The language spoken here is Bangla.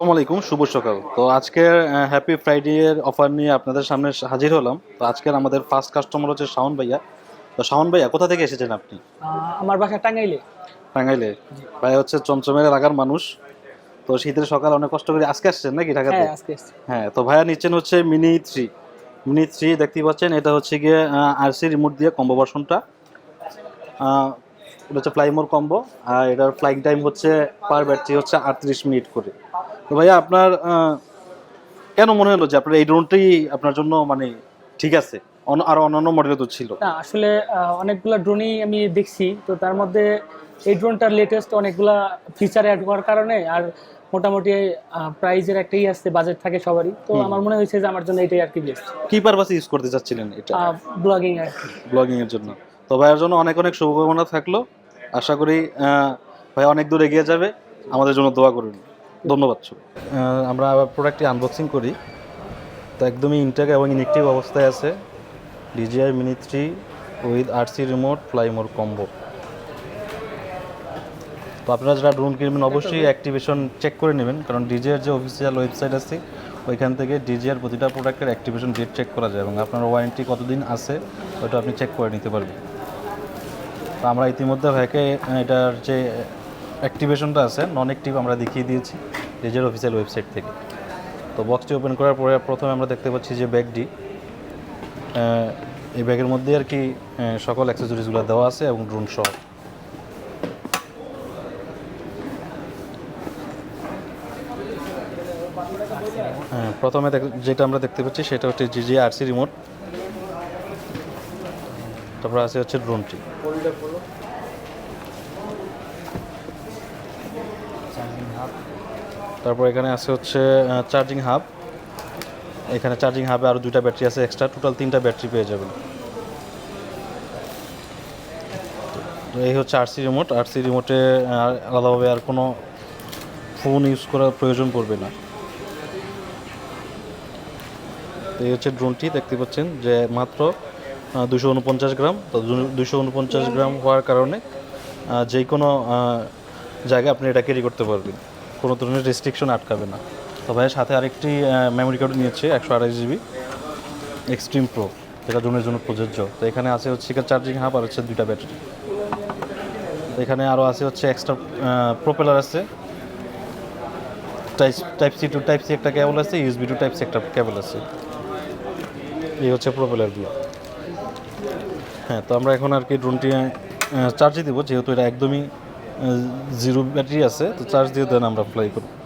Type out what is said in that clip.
আলাইকুম শুভ সকাল। তো আজকের হ্যাপি ফ্রাইডে এর অফার নিয়ে আপনাদের সামনে হাজির হলাম। তো আজকের আমাদের ফার্স্ট কাস্টমার হচ্ছে শাওন ভাইয়া। তো শাওন ভাইয়া কোথা থেকে এসেছেন আপনি? আমার বাসা টাঙ্গাইলে। টাঙ্গাইলে। ভাই হচ্ছে চমচমের এলাকার মানুষ। তো শীতের সকাল অনেক কষ্ট করে আজকে আসছেন নাকি ঢাকাতে? হ্যাঁ। হ্যাঁ তো ভাইয়া নিচ্ছেন হচ্ছে মিনি থ্রি মিনি থ্রি দেখতে পাচ্ছেন এটা হচ্ছে গিয়ে আরসি রিমোট দিয়ে কম্বো ভার্সনটা এটা হচ্ছে ফ্লাইমোর কম্বো আর এটার ফ্লাইং টাইম হচ্ছে পার ব্যাটারি হচ্ছে আটত্রিশ মিনিট করে। তো ভাইয়া আপনার কেন মনে হলো যে আপনার এই ড্রোনটাই আপনার জন্য মানে ঠিক আছে? আরও অন্যান্য মডেল তো ছিল। না আসলে অনেকগুলা ড্রোনই আমি দেখছি। তো তার মধ্যে এই ড্রোনটার লেটেস্ট অনেকগুলা ফিচার অ্যাড হওয়ার কারণে আর মোটামুটি প্রাইজের একটাই আসছে বাজেট থাকে সবারই। তো আমার মনে হয়েছে যে আমার জন্য এটাই আর কি বেস্ট কি পারপাসে ইউজ করতে চাচ্ছিলেন এটা? ব্লগিং আর ব্লগিং এর জন্য। তো ভাইয়ের জন্য অনেক অনেক শুভকামনা থাকল। আশা করি ভাই অনেক দূর এগিয়ে যাবে। আমাদের জন্য দোয়া করুন। ধন্যবাদ আমরা প্রোডাক্টটি আনবক্সিং করি। তো একদমই ইনটেক এবং ইনেকটিভ অবস্থায় আছে। DJI mini three with RC remote fly more combo তো আপনারা যারা ড্রোন কিনবেন, অবশ্যই অ্যাক্টিভেশন চেক করে নেবেন। কারণ ডিজিআর যে অফিসিয়াল ওয়েবসাইট আছে, ওইখান থেকে ডিজিআর প্রতিটা প্রোডাক্টের অ্যাক্টিভেশন ডেট চেক করা যায় এবং আপনার ওয়ারেন্টি কতদিন আছে ওটা আপনি চেক করে নিতে পারবেন। তো আমরা ইতিমধ্যে ভাইকে এটার যে অ্যাক্টিভেশনটা আছে নন অ্যাক্টিভ আমরা দেখিয়ে দিয়েছি ডিজিআর অফিসিয়াল ওয়েবসাইট থেকে। তো বক্সটি ওপেন করার পরে প্রথমে আমরা দেখতে পাচ্ছি যে ব্যাগটি এই ব্যাগের মধ্যে আর কি সকল অ্যাক্সেসরিজগুলো দেওয়া আছে এবং ড্রোন সহ। হ্যাঁ প্রথমে যেটা আমরা দেখতে পাচ্ছি সেটা হচ্ছে জিজি আরসি রিমোট তারপর আছে হচ্ছে ড্রোনটি তারপর এখানে আছে হচ্ছে চার্জিং হাব এখানে চার্জিং হাবে আরও দুইটা ব্যাটারি আছে এক্সট্রা টোটাল তিনটা ব্যাটারি পেয়ে যাবেন। এই হচ্ছে আরসি রিমোট আরসি রিমোটে আলাদাভাবে আর কোনো ফোন ইউজ করার প্রয়োজন পড়বে না। তো এই হচ্ছে ড্রোনটি দেখতে পাচ্ছেন যে মাত্র দুশো উনপঞ্চাশ গ্রাম। তো দুশো উনপঞ্চাশ গ্রাম হওয়ার কারণে যে কোনো জায়গায় আপনি এটা ক্যারি করতে পারবেন। কোনো ধরনের রেস্ট্রিকশন আটকাবে না। তো ভাইয়ের সাথে আরেকটি মেমোরি কার্ড নিয়েছে, একশো আড়াইশ জিবি এক্সট্রিম প্রো যেটা ড্রোনের জন্য প্রযোজ্য। তো এখানে আছে হচ্ছে চার্জিং হাব আর হচ্ছে দুইটা ব্যাটারি এখানে আরও আছে হচ্ছে এক্সট্রা প্রোপেলার আছে। Type type C to type C একটা কেবল আছে ইউএসবি টু টাইপ সি একটা কেবল আছে। এই হচ্ছে প্রোপেলারগুলো হ্যাঁ তো আমরা এখন আর কি ড্রোনটি চার্জে দেবো, যেহেতু এটা একদমই জিরো ব্যাটারি আছে তো চার্জ দিয়ে দেন আমরা ফ্লাই করব